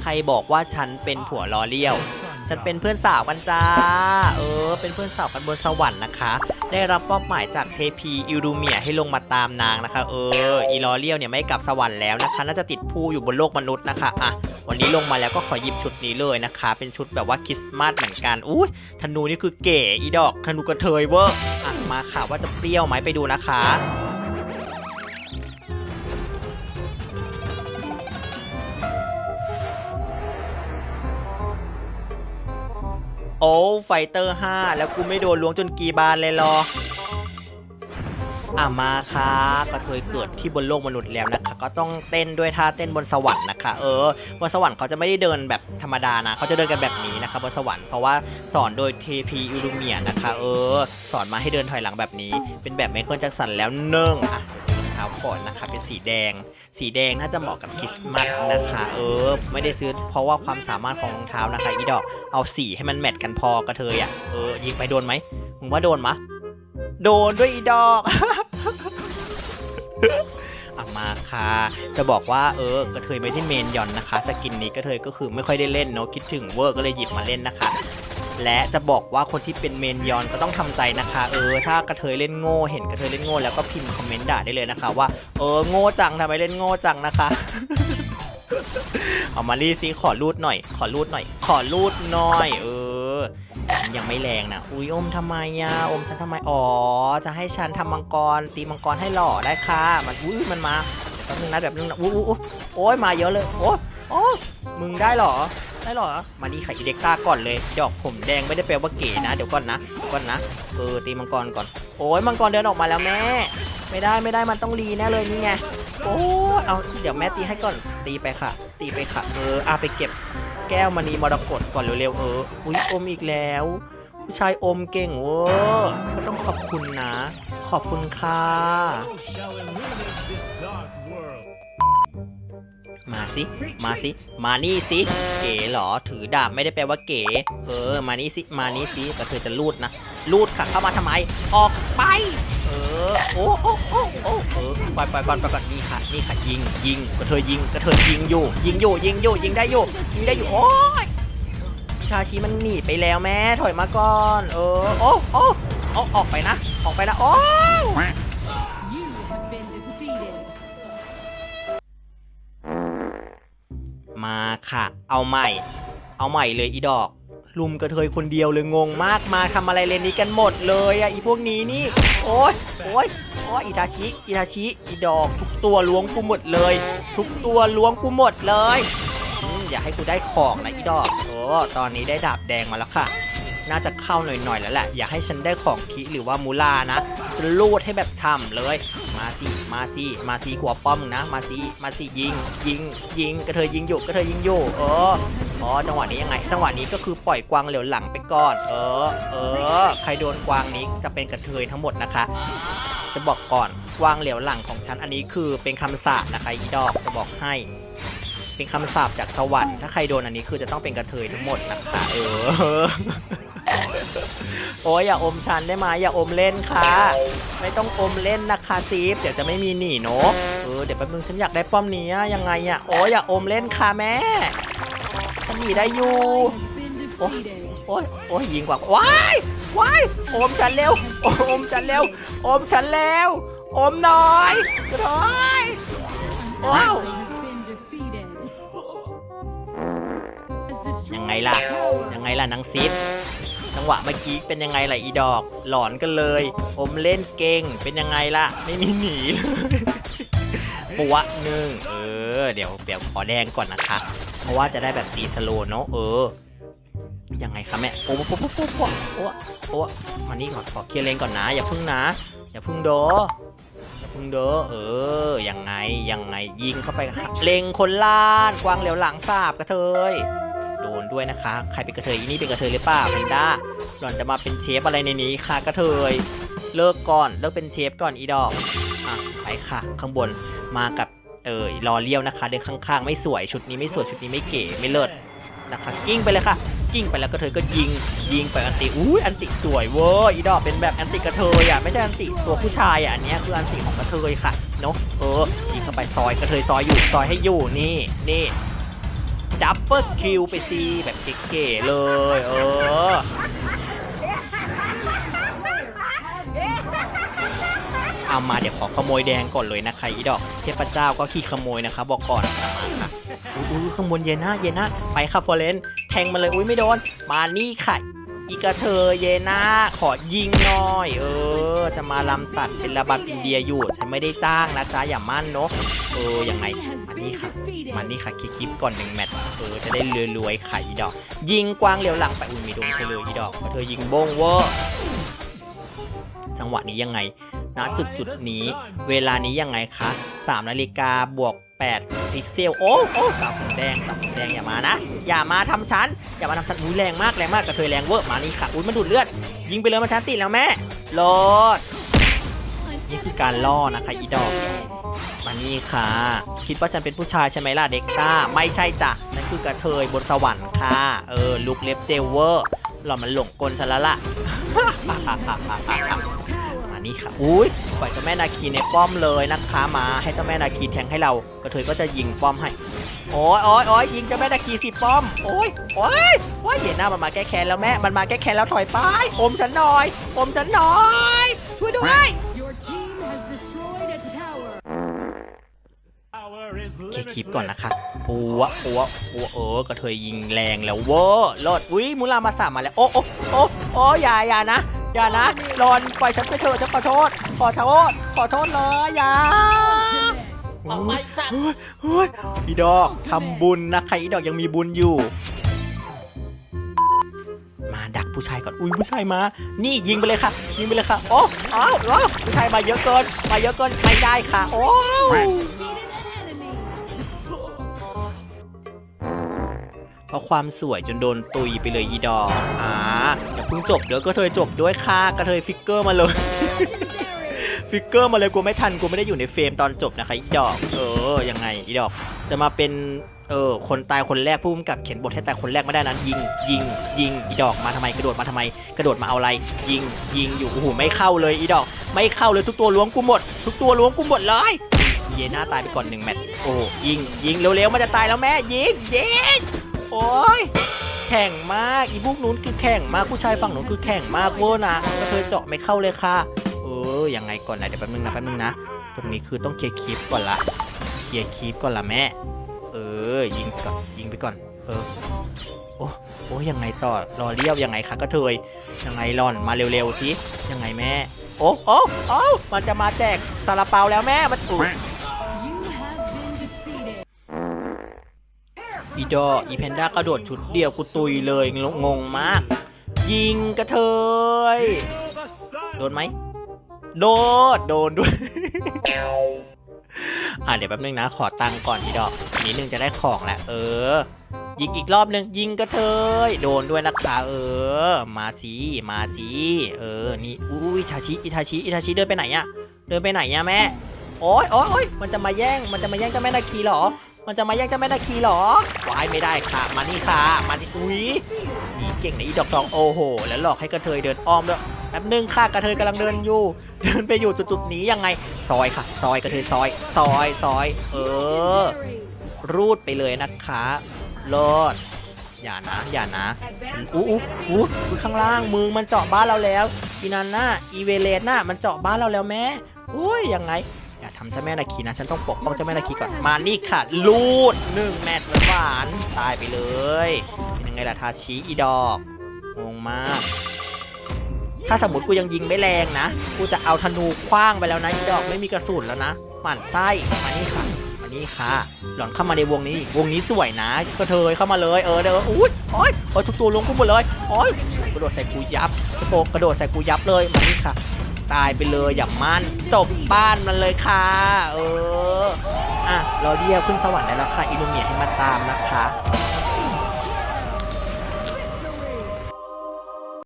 ใครบอกว่าฉันเป็นผัวล้อเลี้ยว ฉันเป็นเพื่อนสาวกันจ้า เออ เป็นเพื่อนสาวกันบนสวรรค์นะคะ ได้รับมอบหมายจากเทพีอิรูเมียให้ลงมาตามนางนะคะ เออ อีลอเลียวเนี่ยไม่กลับสวรรค์แล้วนะคะ น่าจะติดผู้อยู่บนโลกมนุษย์นะคะ อะ วันนี้ลงมาแล้วก็ขอหยิบชุดนี้เลยนะคะ เป็นชุดแบบว่าคริสต์มาสเหมือนกัน อุ้ยธนูนี่คือเก๋ อีดอก ธนูกระเทยเวอร์อะ มาค่ะว่าจะเปรี้ยวไหมไปดูนะคะ โอ้ไฟเตอร์5แล้วกูไม่โดนล้วงจนกีบานเลยหรออะมาค่ะกระเทยเกิดที่บนโลกมนุษย์แล้วนะคะ ก็ต้องเต้นด้วยท่าเต้นบนสวรรค์นะคะ เออบนสวรรค์เขาจะไม่ได้เดินแบบธรรมดานะเขาจะเดินกันแบบนี้นะคะบนสวรรค์เพราะว่าสอนโดยเทพีอูรุเมียนะคะ เออ สอนมาให้เดินถอยหลังแบบนี้ เป็นแบบไมเคิลแจ็คสันแล้วเนิ่งอะ ก่อนนะคะ เป็นสีแดง สีแดงน่าจะเหมาะกับคริสต์มาสนะคะ เออ ไม่ได้ซื้อเพราะว่าความสามารถของรองเท้านะคะอีดอก เอาสีให้มันแมทกันพอกระเทยอะ เออ ยิงไปโดนไหมมึงว่าโดนมะ โดนด้วยอีดอกอะมาค่ะ จะบอกว่าเออกระเทยไม่ได้เมนยอนนะคะ สกินนี้กระเทยก็คือไม่ค่อยได้เล่นเนาะคิดถึงเวอร์ก็เลยหยิบมาเล่นนะคะ และจะบอกว่าคนที่เป็นเมนยอนก็ต้องทำใจนะคะ เออ ถ้ากระเทยเล่นโง่เห็นกระเทยเล่นโง่แล้วก็พิมพ์คอมเมนต์ด่าได้เลยนะคะ ว่าเออโง่จังทำไมเล่นโง่จังนะคะ เอามารีซิขอรูดหน่อย ขอรูดหน่อย ขอรูดหน่อย เออ ยังไม่แรงนะอุ้ยอมทำไมอะอมฉันทำไมอ๋อจะให้ฉันทำมังกร ตีมังกรให้หล่อได้ค่ะ มันอุ้ยมันมาแป๊บนึงนะแบบนึงนะอุ้ยอุ้ยอุ๊ยโอ้ยมาเยอะเลยโอ้ยโอ้ยมึงได้หรอ ได้หรอ มาดีไข่อีเด็กต้าก่อนเลย ดอกผมแดงไม่ได้แปลว่าเก๋นะ เดี๋ยวก่อนนะเดี๋ยวก่อนนะเออตีมังกรก่อน โอ้ยมังกรเดินออกมาแล้วแม่ ไม่ได้ไม่ได้มันต้องรีแน่เลยนี่ไง โอ้เอาเดี๋ยวแม่ตีให้ก่อน ตีไปค่ะ ตีไปค่ะ เอออาไปเก็บแก้วมณีมรกตก่อนเร็วๆเออ อุ้ยอมอีกแล้ว ผู้ชายอมเก่งเวอร์ก็ต้องขอบคุณนะ ขอบคุณค่ะ มาสิ มาสิ มานี่สิ เก๋เหรอ ถือดาบไม่ได้แปลว่าเก๋ เออ มานี่สิ มานี่สิ แต่เธอจะลูดนะ ลูดค่ะ เข้ามาทำไม ออกไป เออ โอ้โอ้โอ้โอ้เออไปไปก่อนไปก่อนนี่ค่ะ นี่ค่ะ ยิง ยิงกระเทยยิงกระเทยยิงอยู่ ยิงอยู่ ยิงอยู่ ยิงได้อยู่ ยิงได้อยู่ โอ้ยชาชีมันหนีไปแล้วแม่ ถอยมาก่อน เออ โอ้โอ้โอ้ออกไปนะ ออกไปนะ โอ้ ค่ะ เอาใหม่ เอาใหม่เลยอีดอก ลุมกระเทยคนเดียวเลยงงมากมาทำอะไรเลนนี้กันหมดเลยอะอีพวกนี้นี่ โอ๊ยโอ๊ยโอ้ยอิทาชิ อิทาชิ อีดอก ทุกตัวล้วงกูหมดเลย ทุกตัวล้วงกูหมดเลย อืมอย่าให้กูได้ของนะอีดอก โอ้ตอนนี้ได้ดาบแดงมาแล้วค่ะ น่าจะเข้าหน่อยๆแล้วแหละ อย่าให้ฉันได้ของคิหรือว่ามูลานะ จะลูดให้แบบฉ่ำเลย มาสิ มาสิ มาสิกลัวป้อมมึงนะ มาสิ มาสิยิง ยิง ยิง กระเทยยิงอยู่ กระเทยยิงอยู่ เอออ๋อจังหวะนี้ยังไง จังหวะนี้ก็คือปล่อยกวางเหลียวหลังไปก่อน เออ เออ ใครโดนกวางนี้จะเป็นกระเทยทั้งหมดนะคะ จะบอกก่อนกวางเหลียวหลังของฉันอันนี้คือเป็นคำสาปนะคะอีดอกจะบอกให้เป็นคำสาปจากสวรรค์ถ้าใครโดนอันนี้คือจะต้องเป็นกระเทยทั้งหมดนะคะ เออ โอ้ยอย่าอมฉันได้ไหมอย่าอมเล่นค่ะ ไม่ต้องอมเล่นนะคะซีฟเดี๋ยวจะไม่มีหนีเนาะเออเดี๋ยวแป๊บนึงฉันอยากได้ป้อมนี้อะยังไงอะโอ้ยอย่าอมเล่นค่ะแม่ฉันหนีได้อยู่ Has been defeated. โอ้ยโอ้ยยิงกว่าว้ายว้ายอมฉันเร็วอมฉันเร็วอมฉันเร็วอมหน่อยกระโดยว้าวยังไงล่ะ ยังไงล่ะนางซิด จังหวะเมื่อกี้เป็นยังไงล่ะอีดอก หลอนกันเลย อมเล่นเก่งเป็นยังไงล่ะ ไม่มีหนีเลยปัวหนึ่งเออ เดี๋ยวเดี๋ยวขอแดงก่อนนะคะ เพราะว่าจะได้แบบตีสโลเนาะเออยังไงคะแม่โอ้โหโอ้โหโอ้โหโอ้โหโอ้โหมานี่ก่อนขอเคลียร์เลนก่อนนะ อย่าพึ่งนะ อย่าพึ่งโดอย่าพึ่งโดเออยังไงยังไงยิงเข้าไปเลงคนล้านกวางเหลียวหลังสาบกระเทย โดนด้วยนะคะ ใครเป็นกระเทยอีนี่เป็นกระเทยหรือเปล่าแพนด้าหล่อนจะมาเป็นเชฟอะไรในนี้ค่ะกระเทย เลิกก่อนเลิกเป็นเชฟก่อนอีดอกอะไปค่ะ ข้างบนมากับเออรอเลี้ยวนะคะเดินข้างๆ ไม่สวยชุดนี้ไม่สวยชุดนี้ไม่เก๋ไม่เลิศนะคะกิ้งไปเลยค่ะ กิ้งไปแล้วกระเทยก็ยิง ยิงไปอันติอุ้ยอันติสวยเว้ยอีดอกเป็นแบบอันติกระเทยอะไม่ใช่อันติตัวผู้ชายอะอันนี้คืออันติของกระเทยค่ะเนาะเออยิงเข้าไปซอยกระเทยซอยอยู่ซอยให้อยู่นี่นี่ ดับเบิลคิวไปสิแบบเก๋ๆเลย เออ เอามาเดี๋ยวขอขโมยแดงก่อนเลยนะครอีดอก เทพเจ้าก็ขี้ขโมยนะครับบอกก่อนอามาค่ะอุ้ยข้างบนเย็นนะเย็นนะไปค่ะฟอเรนแทงมาเลยอุ้ยไม่โดน มานี่ค่ะ อีกระเธอเยนะขอยิงหน่อย เออ จะมาลำตัดเป็นระบำอินเดียอยู่ฉันไม่ได้จ้างนะจ๊ะอย่ามั่นเนาะเออยังไงมานี่ค่ะมานี่ค่ะคลิปก่อนหนึ่งแมตช์เออจะได้รวยๆไข่อีดอก ยิงกวางเหลียวหลังไปอุ้ยมีโดนไปเลยอีดอกเพระเธอยิงโบ้งเวอร์จังหวะนี้ยังไงณจุดจุดนี้ เวลานี้ยังไงคะ3นาฬิกาบวก 8พิกเซลโอ้โอ้สาวผมแดงสาวผมแดงอย่ามานะ อย่ามาทำฉันอย่ามาทำฉันอุ้ยแรงมากแรงมากกระเทยแรงเวอร์มานี่ค่ะอุ้ยมันดูดเลือด ยิงไปเลยมันชันติดแล้วแม่โลดนี่คือการล่อนะคะอีดอกมานี่ค่ะ คิดว่าฉันเป็นผู้ชายใช่ไหมล่ะเด็กต้าไม่ใช่จ้ะนั่นคือกระเทยบนสวรรค์ค่ะ เออลุกเล็บเจลเวอร์หล่อมันหลงกลฉันแล้วล่ะ นี่ค่ะ อุ้ยปล่อยเจ้าแม่นาคีในป้อมเลยนะคะมา ให้เจ้าแม่นาคีแทงให้เรา กระเทยก็จะยิงป้อมให้ โอ้ยโอ้ยโอ้ยยิงเจ้าแม่นาคีสิป้อม โอ้ยโอ้ยโอ้ยเห็นหน้ามันมาแก้แค้นแล้วแม่ มันมาแก้แค้นแล้วถอยไป อมฉันหน่อย อมฉันหน่อย ช่วยด้วย Your team has destroyed a tower. Power is เคคลิป limitless. ก่อนนะคะปัวปัวปัวเออกระเทยยิงแรงแล้วเวอร์รอดอุ้ยมูลามาสามมาแล้ว โอ้โอ้โอ้โอ้อย่าอย่านะ อย่านะรอนปล่อยฉันไปเถอะฉันขอโทษ ขอโทษ ขอโทษเลยอย่า Ultimate. ออกไปสัตว์เฮ้ยอีดอกทำบุญนะคะอีดอกยังมีบุญอยู่ มาดักผู้ชายก่อน อุ้ยผู้ชายมา นี่ยิงไปเลยค่ะ ยิงไปเลยค่ะ โอ้อ้าวอ้าวผู้ชายมาเยอะเกิน มาเยอะเกินไม่ได้ค่ะ โอ้ Defeated an enemy. เพราะความสวยจนโดนตุยไปเลยอีดอกอ่าอย่า เพิ่งจบเดี๋ยวก็เธยจบด้วยค่ะกระเทยฟิกเกอร์มาเลย ฟิกเกอร์มาเลยกูไม่ทันกูไม่ได้อยู่ในเฟรมตอนจบนะคะอีดอก เออยังไงอีดอก จะมาเป็นเออคนตายคนแรกผู้กำกับเขียนบทให้ตายคนแรกไม่ได้นั้น ยิงยิงยิงอีดอกมาทำไมกระโดดมาทำไม กระโดดมาเอาอะไร ยิงยิงอยู่โอ้โหไม่เข้าเลยอีดอก ไม่เข้าเลยทุกตัวล้วงกูหมด ทุกตัวล้วงกูหมดเลยเยน่าตายไปก่อนหนึ่งแมตช์โอ้ยิงยิงเร็วๆมันจะตายแล้วแม่ยิงยิงโอ้ย แข่งมากอีพวกนู้นคือแข่งมากผู้ชายฝั่งนู้นคือแข่งมากเวอร์นะกระเทยเจาะไม่เข้าเลยค่ะ เออยังไงก่อนนะเดี๋ยวแป๊บนึงนะแป๊บนึงนะตรงนี้คือต้องเคลียร์คลิปก่อนละเคลียร์คลิปก่อนละแม่ เออ ยิงก่อนยิงไปก่อน เออโอ้โอ้ยังไงต่อรอเรียบยังไงคะกระเทยยังไงร่อนมาเร็วๆสิยังไงแม่ โอ้โอ้โอ้มันจะมาแจกซาลาเปาแล้วแม่มันอุ อีดออีแพนด้ากระโดดชุดเดียวกูตุยเลยงงมาก ยิงกระเทย โดนไหม โดดโดนด้วย อะเดี๋ยวแป๊บนึงนะ ขอตังก่อนอีดอกอีกนิดนึงจะได้ของแหล้วเออ ยิงอีกรอบนึง ยิงกระเทย โดนด้วยนะคะเออ มาสิมาสิเออ นี่ อุ้ยอิทาชิ อิทาชิ อิทาชิเดินไปไหนอะเดินไปไหนอะแม่โอ๊ยโอ๊ยโอ๊ยมันจะมาแย่ง มันจะมาแย่งเจ้าแม่นาคีเหรอ มันจะมาแย่งเจ้าแม่นาคีเหรอวายไม่ได้ค่ะ มานี่ค่ะ มานี่อุ้ยหนีเก่งในอีดอกทองโอ้โห แล้วหลอกให้กระเทยเดินอ้อมด้วยแป๊บนึงค่ะกระเทยกำลังเดินอยู่ เดินไปอยู่จุดๆนี้ยังไง ซอยค่ะ ซอยกระเทยซอย ซอยซอย เออ รูดไปเลยนะคะรอดอย่านะ อย่านะฉันอู้อู้อู้ข้างล่างมือมันเจาะบ้านเราแล้วอีนันน่ะอีเวเลสน่ะมันเจาะบ้านเราแล้วแม่อุ้ยยังไงำเจ้าแม่นาคีนะ ฉันต้องปกป้องเจ้าแม่นาคีก่อน มานี่ค่ะลูดหนึ่งแมตช์หวานตายไปเลยเป็นยังไงล่ะทาชิอีดอกงงมาก ถ้าสมมติกูยังยิงไม่แรงนะ กูจะเอาธนูคว้างไปแล้วนะอีดอกไม่มีกระสุนแล้วนะหมั่นไส้มานี่ค่ะมานี่ค่ะ หล่อนเข้ามาในวงนี้ วงนี้สวยนะก็เทยเข้ามาเลยเออเด้ออุ้ยโอ้ยโอ้ยทุกตัวลงกูหมดเลยโอ้ยกระโดดใส่กูยับกระโปงกระโดดใส่กูยับเลยมานี่ค่ะ ตายไปเลยอย่ามั่นจบบ้านมันเลยค่ะ เออ อะ เราเรียกขึ้นสวรรค์ได้แล้วค่ะอิลูเมียให้มาตามนะคะ